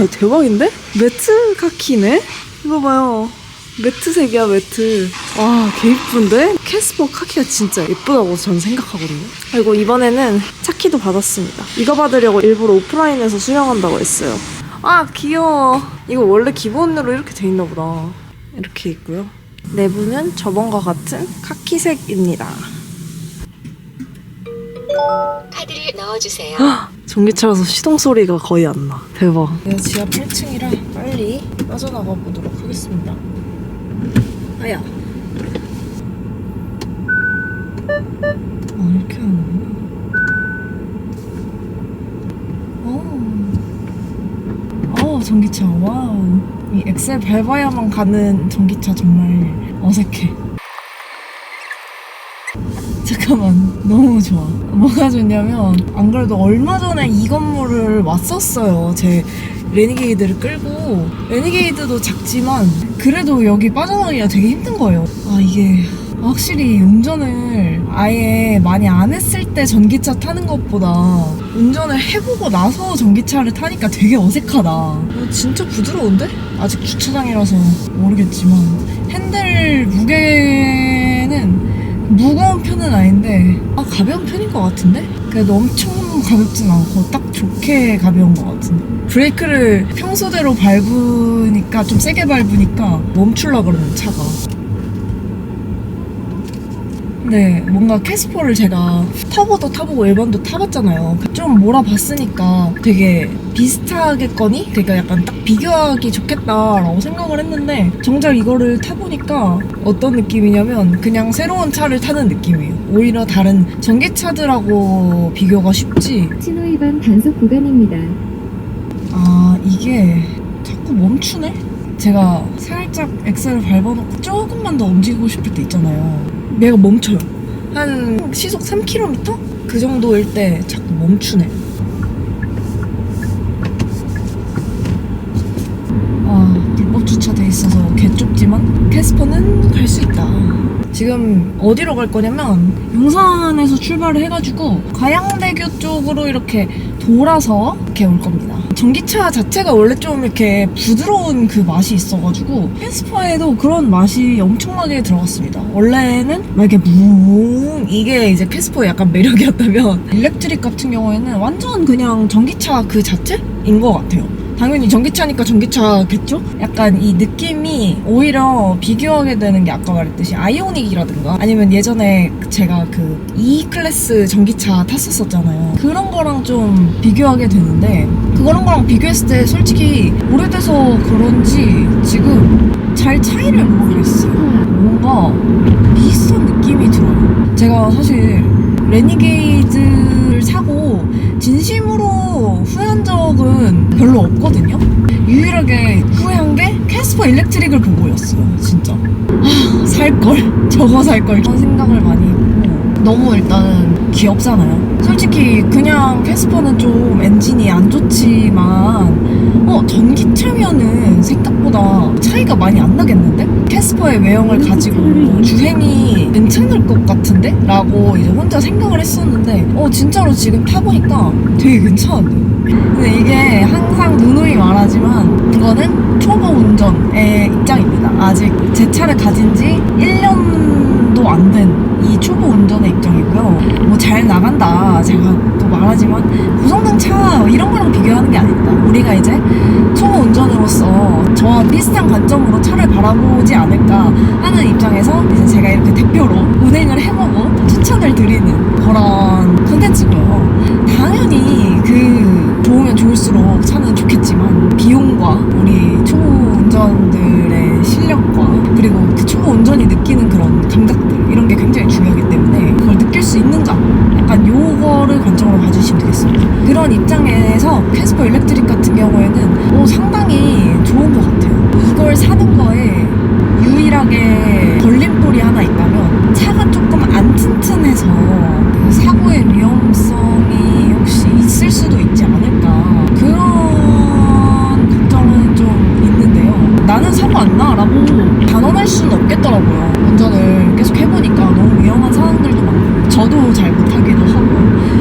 와 대박인데? 매트 카키네? 이거 봐요. 매트색이야 매트. 와, 개 이쁜데? 캐스퍼 카키가 진짜 예쁘다고 저는 생각하거든요. 그리고 이번에는 차키도 받았습니다. 이거 받으려고 일부러 오프라인에서 수령한다고 했어요. 아, 귀여워. 이거 원래 기본으로 이렇게 돼 있나 보다. 이렇게 있고요. 내부는 저번과 같은 카키색입니다. 카드를 넣어주세요. 전기차라서 시동 소리가 거의 안 나. 대박. 내가 지하 8층이라 빨리 빠져나가 보도록 하겠습니다. 아야. 아 이렇게 하는 거구나. 오. 어 전기차 와우. 이 엑셀 밟아야만 가는 전기차 정말 어색해. 잠깐만 너무 좋아. 뭐가 좋냐면 안 그래도 얼마 전에 이 건물을 왔었어요. 제 레니게이드를 끌고. 레니게이드도 작지만 그래도 여기 빠져나가기가 되게 힘든 거예요. 아 이게 확실히 운전을 아예 많이 안 했을 때 전기차 타는 것보다 운전을 해보고 나서 전기차를 타니까 되게 어색하다. 어, 진짜 부드러운데? 아직 주차장이라서 모르겠지만 핸들 무게는 무거운 편은 아닌데 아 가벼운 편인 것 같은데? 그래도 엄청 가볍진 않고 딱 좋게 가벼운 것 같은데 브레이크를 평소대로 밟으니까 좀 세게 밟으니까 멈출라 그러는 차가 네, 뭔가 캐스퍼를 제가 터보도 타보고 일반도 타봤잖아요. 좀 몰아봤으니까 되게 비슷하겠거니? 그러니까 약간 딱 비교하기 좋겠다라고 생각을 했는데 정작 이거를 타보니까 어떤 느낌이냐면 그냥 새로운 차를 타는 느낌이에요. 오히려 다른 전기차들하고 비교가 쉽지. 신호 위반 단속 구간입니다. 아, 이게 자꾸 멈추네? 제가 살짝 엑셀을 밟아놓고 조금만 더 움직이고 싶을 때 있잖아요. 얘가 멈춰요. 한 시속 3km? 그 정도일 때 자꾸 멈추네. 아, 불법 주차돼 있어서 개 좁지만 캐스퍼는 갈 수 있다. 지금 어디로 갈 거냐면 용산에서 출발을 해가지고 가양대교 쪽으로 이렇게 돌아서 이렇게 올 겁니다. 전기차 자체가 원래 좀 이렇게 부드러운 그 맛이 있어가지고 캐스퍼에도 그런 맛이 엄청나게 들어갔습니다. 원래는 막 이렇게 뭉 이게 이제 캐스퍼의 약간 매력이었다면 일렉트릭 같은 경우에는 완전 그냥 전기차 그 자체인 것 같아요. 당연히 전기차니까 전기차겠죠? 약간 이 느낌이 오히려 비교하게 되는 게 아까 말했듯이 아이오닉이라든가 아니면 예전에 제가 그 E 클래스 전기차 탔었었잖아요. 그런 거랑 좀 비교하게 되는데 그런 거랑 비교했을 때 솔직히 오래돼서 그런지 지금 잘 차이를 모르겠어요. 뭔가 비슷한 느낌이 들어요. 제가 사실 레니게이드를 사고 진심으로 후회한 적은 별로 없거든요. 유일하게 후회한 게 캐스퍼 일렉트릭을 보고였어요. 진짜. 아, 살걸. 저거 살걸. 그런 생각을 많이. 너무 일단은 귀엽잖아요. 솔직히 그냥 캐스퍼는 좀 엔진이 안 좋지만 어 전기차면은 생각보다 차이가 많이 안 나겠는데? 캐스퍼의 외형을 가지고 주행이 괜찮을 것 같은데? 라고 이제 혼자 생각을 했었는데 어 진짜로 지금 타보니까 되게 괜찮은데 근데 이게 항상 누누이 말하지만 이거는 초보 운전의 입장입니다 아직 제 차를 가진 지 1년도 안 된 이 초보 운전의 입장이고요 뭐 잘 나간다 제가 또 말하지만 고성능 차 이런 거랑 비교하는 게 아닙니다 우리가 이제 초보 운전으로서 저와 비슷한 관점으로 차를 바라보지 않을까 하는 입장에서 이제 제가 이렇게 대표로 운행을 해보고 추천을 드리는 그런 콘텐츠고요. 당연히 그 좋으면 좋을수록 차는 좋겠지만 비용과 우리 초보 운전들의 실력과 그리고 그 초보 운전이 느끼는 그런 감각들 이런 게 굉장히 중요하기 때문에 그걸 느낄 수 있는가 약간 요거를 관점으로 봐주시면 되겠습니다. 그런 입장에서 캐스퍼 일렉트릭 같은 경우에는 어, 상당히 좋은 것 같아요. 이걸 사는 거에 유일하게 걸림돌이 하나 있다면 차가 조금 안 튼튼해서 그 사고의 위험성이 혹시 있을 수도 있지 않을까 그런 걱정은 좀 있는데요. 나는 사고 안 나라고 단언할 수는 없겠더라고요. 운전을 계속 해보니까 너무 위험한 상황들도 많고 저도 잘 못하기도 하고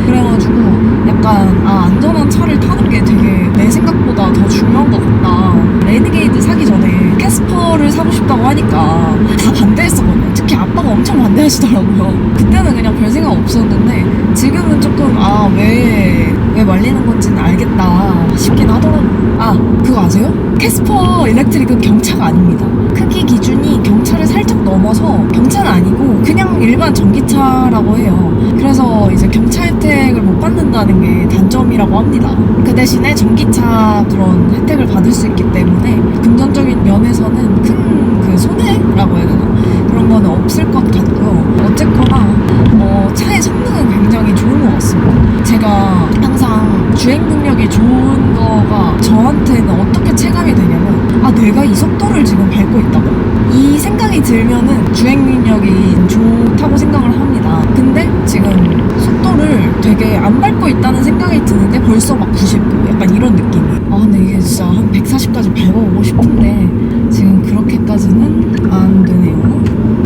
그래가지고 약간 아 안전한 차를 타는 게 되게 내 생각보다 더 중요한 것 같다. 레니게이드 사기 전에 캐스퍼를 사고 싶다고 하니까 다 반대했었거든요. 특히 아빠가 엄청 반대하시더라고요. 그때는 그냥 별 생각 없었는데 지금은 조금 아 왜 왜 말리는 건지는 알겠다 싶긴 하더라고요. 아 그거 아세요? 캐스퍼 일렉트릭은 경차가 아닙니다. 크기 기준이 경차를 살짝 넘어서 경차는 아니고 그냥 일반 전기차라고 해요. 그래서 이제 경차 혜택을 못 받는다는 게 단점이라고 합니다. 그 대신에 전기차 그런 혜택을 받을 수 있기 때문에 금전적인 면에서는 큰 그 손해라고 해야 되나? 그런 거는 없을 것 같고요. 어쨌거나 어, 차의 성능은 굉장히 좋은 것 같습니다. 제가 항상 주행 능력이 좋은 거가 저한테는 어떻게 체감이 되냐면 아 내가 이 속도를 지금 밟고 있다고 이 생각이 들면은 주행 능력이 좋다고 생각을 합니다. 근데 지금 속도를 되게 안 밟고 있다는 생각이 드는데 벌써 막 90, 약간 이런 느낌이. 아 근데 이게 진짜 한 140까지 밟아보고 싶은데 지금 그렇게까지는 안 되네요.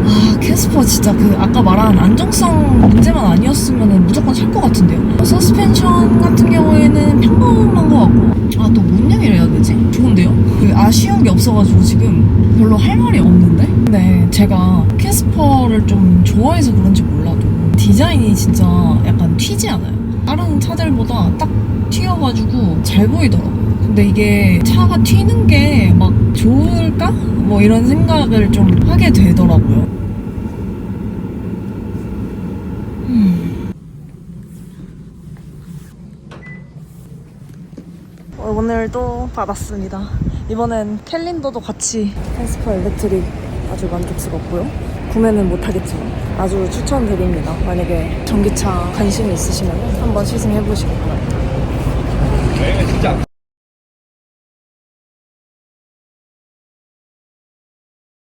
아 캐스퍼 진짜 그 아까 말한 안정성 문제만 아니었으면 무조건 살 것 같은데요. 서스펜션 같은 경우에는 평범한 것 같고 아 또 뭔 얘기를 해야 되지? 좋은데요? 그 아쉬운 게 없어가지고 지금 별로 할 말이 없는데? 근데 제가 캐스퍼를 좀 좋아해서 그런지 몰라도 디자인이 진짜 약간 튀지 않아요? 다른 차들보다 딱 튀어가지고 잘 보이더라고요. 근데 이게 차가 튀는 게 막 좋을까? 뭐 이런 생각을 좀 하게 되더라고요. 음. 어, 오늘도 받았습니다. 이번엔 캘린더도 같이 캐스퍼 엘렉트릭 아주 만족스럽고요. 구매는 못하겠지만 아주 추천드립니다. 만약에 전기차 관심이 있으시면 한번 시승해보시기. 여행은 진짜